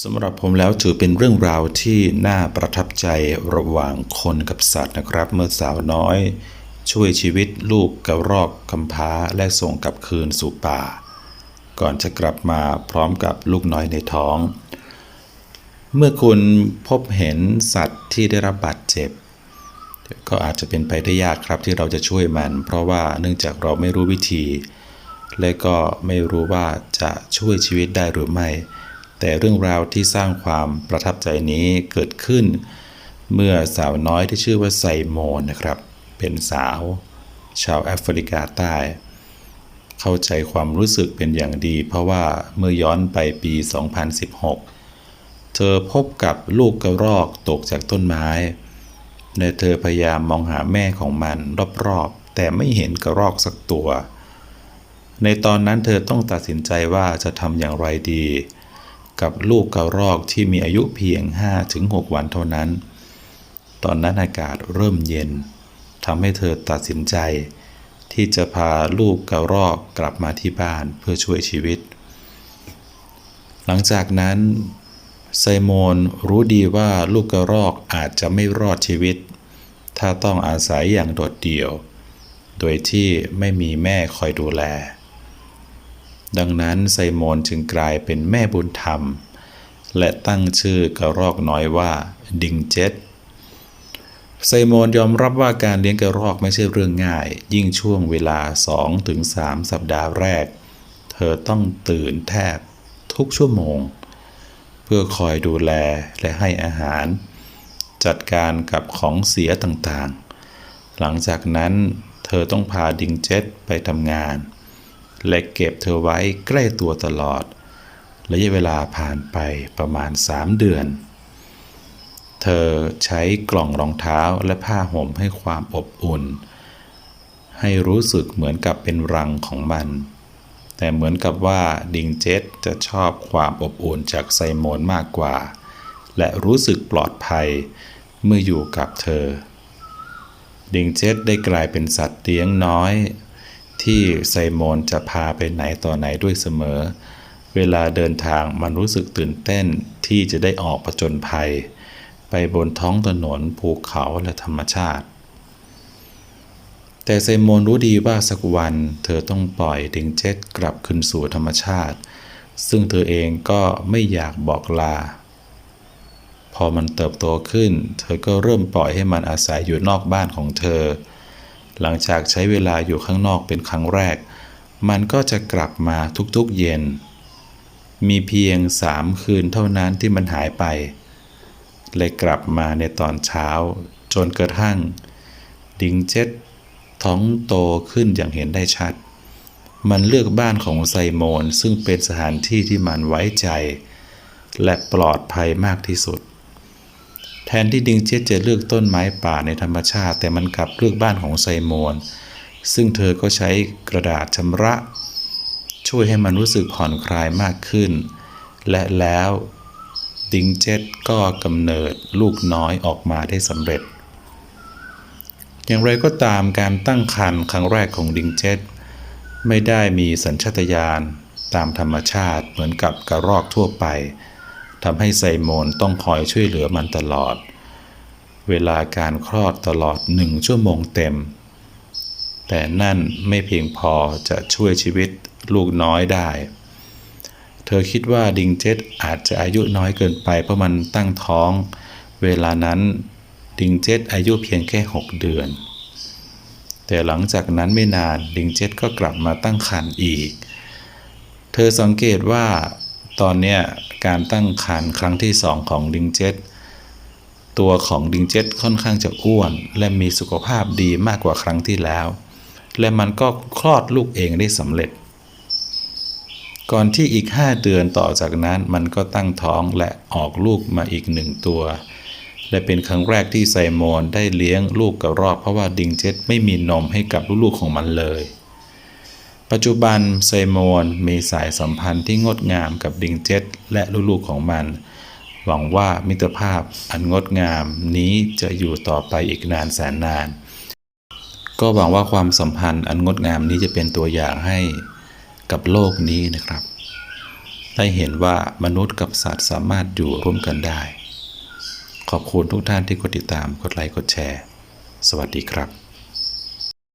สำหรับผมแล้วถือเป็นเรื่องราวที่น่าประทับใจระหว่างคนกับสัตว์นะครับ เมื่อสาวน้อย ช่วยชีวิตลูกกระรอกกำพร้าและส่งกลับคืนสู่ป่า ก่อนจะกลับมาพร้อมกับลูกน้อยในท้อง เมื่อคุณพบเห็นสัตว์ที่ได้รับบาดเจ็บ ก็อาจจะเป็นไปได้ยากครับที่เราจะช่วยมัน เพราะว่าเนื่องจากเราไม่รู้วิธี และก็ไม่รู้ว่าจะช่วยชีวิตได้หรือไม่ แต่เรื่องราวที่สร้างความประทับใจนี้เกิดขึ้น เมื่อสาวน้อยที่ชื่อว่าไซโมนนะครับ เป็นสาว ชาวแอฟริกาใต้ เข้าใจความรู้สึกเป็นอย่างดี เพราะว่าเมื่อย้อนไปปี 2016 เธอพบกับลูกกระรอกตกจากต้นไม้และเธอพยายามมองหาแม่ของมันรอบๆ แต่ไม่เห็นกระรอกสักตัว ในตอนนั้นเธอต้องตัดสินใจว่าจะทำอย่างไรดี กับลูกกระรอกที่มีอายุเพียง 5-6 วันเท่านั้น ตอนนั้นอากาศเริ่มเย็นทำให้เธอตัดสินใจ ที่จะพาลูกกระรอกกลับมาที่บ้านเพื่อช่วยชีวิต หลังจากนั้นไซโมนรู้ดีว่าลูกกระรอกอาจจะไม่รอดชีวิต ถ้าต้องอาศัยอย่างโดดเดี่ยว โดยที่ไม่มีแม่คอยดูแล ดังนั้นไซโมนจึงกลายเป็นแม่บุญธรรม และตั้งชื่อกระรอกน้อยว่า ดิงเจ็ตไซโมนยอมรับว่าการเลี้ยงกระรอกไม่ใช่เรื่องง่าย ยิ่งช่วงเวลา 2-3 สัปดาห์แรก เธอต้องตื่นแทบทุกชั่วโมง เพื่อคอยดูแลและให้อาหาร จัดการกับของเสียต่างๆ หลังจากนั้นเธอต้องพาดิงเจ็ตไปทำงาน และเก็บเธอไว้ใกล้ตัวตลอดระยะเวลาผ่านไปประมาณ 3 เดือน เธอใช้กล่องรองเท้าและผ้าห่มให้ความอบอุ่น ให้รู้สึกเหมือนกับเป็นรังของมัน แต่เหมือนกับว่าดิงเจตจะชอบความอบอุ่นจากไซโมนมากกว่า และรู้สึกปลอดภัยเมื่ออยู่กับเธอ ดิงเจตได้กลายเป็นสัตว์เลี้ยงน้อย ที่ไซโมนจะพาไปไหนต่อไหนด้วยเสมอ เวลาเดินทางมันรู้สึกตื่นเต้นที่จะได้ออกผจญภัย ไปบนท้องถนนภูเขาและธรรมชาติ แต่ไซโมนรู้ดีว่าสักวันเธอต้องปล่อยดิงเจ็ตกลับคืนสู่ธรรมชาติ ซึ่งเธอเองก็ไม่อยากบอกลา พอมันเติบโตขึ้น เธอก็เริ่มปล่อยให้มันอาศัยอยู่นอกบ้านของเธอ หลังจากใช้เวลาอยู่ข้างนอกเป็นครั้งแรก มันก็จะกลับมาทุกๆเย็น มีเพียงสามคืนเท่านั้นที่มันหายไป เลยกลับมาในตอนเช้า จนกระทั่ง ดิงเจ็ตท้องโตขึ้นอย่างเห็นได้ชัด มันเลือกบ้านของไซโมนซึ่งเป็นสถานที่ที่มันไว้ใจ และปลอดภัยมากที่สุด ทนที่ดิงเจ็ตจะเลือกต้นไม้ป่าในธรรมชาติ แต่มันกลับเลือกบ้านของไซโมนซึ่งเธอก็ใช้กระดาษชำระ ช่วยให้มันรู้สึกผ่อนคลายมากขึ้น และแล้วดิงเจตก็กำเนิดลูกน้อยออกมาได้สำเร็จ อย่างไรก็ตามการตั้งครรภ์ครั้งแรกของดิงเจตไม่ได้มีสัญชาตญาณตามธรรมชาติเหมือนกับกระรอกทั่วไป ทำให้ไซโมนต้องคอยช่วยเหลือมันตลอด เวลาการคลอดตลอดหนึ่งชั่วโมงเต็ม แต่นั่นไม่เพียงพอจะช่วยชีวิตลูกน้อยได้ เธอคิดว่าดิงเจตอาจจะอายุน้อยเกินไปเพราะมันตั้งท้อง เวลานั้นดิงเจตอายุเพียงแค่ 6 เดือน แต่หลังจากนั้นไม่นานดิงเจตก็กลับมาตั้งครรภ์อีก เธอสังเกตว่าตอนเนี้ย การตั้งครรภ์ครั้งที่สองของดิงเจ็ตตัวของดิงเจ็ตค่อนข้างจะอ้วน และมีสุขภาพดีมากกว่าครั้งที่แล้ว และมันก็คลอดลูกเองได้สำเร็จ ก่อนที่อีก 5 เดือนต่อจากนั้นมันก็ตั้งท้องและออกลูกมาอีกหนึ่งตัว และเป็นครั้งแรกที่ไซโมนได้เลี้ยงลูกกระรอกเพราะว่าดิงเจ็ตไม่มีนมให้กับลูกๆของมันเลย ปัจจุบันไซโมนมีสายสัมพันธ์ที่งดงามกับดิงเจ็ตและลูกๆของมัน หวังว่ามิตรภาพอันงดงามนี้จะอยู่ต่อไปอีกนานแสนนาน ก็หวังว่าความสัมพันธ์อันงดงามนี้จะเป็นตัวอย่างให้กับโลกนี้นะครับ ได้เห็นว่ามนุษย์กับสัตว์สามารถอยู่ร่วมกันได้ ขอบคุณทุกท่านที่กดติดตาม กดไลค์ กดแชร์ สวัสดีครับ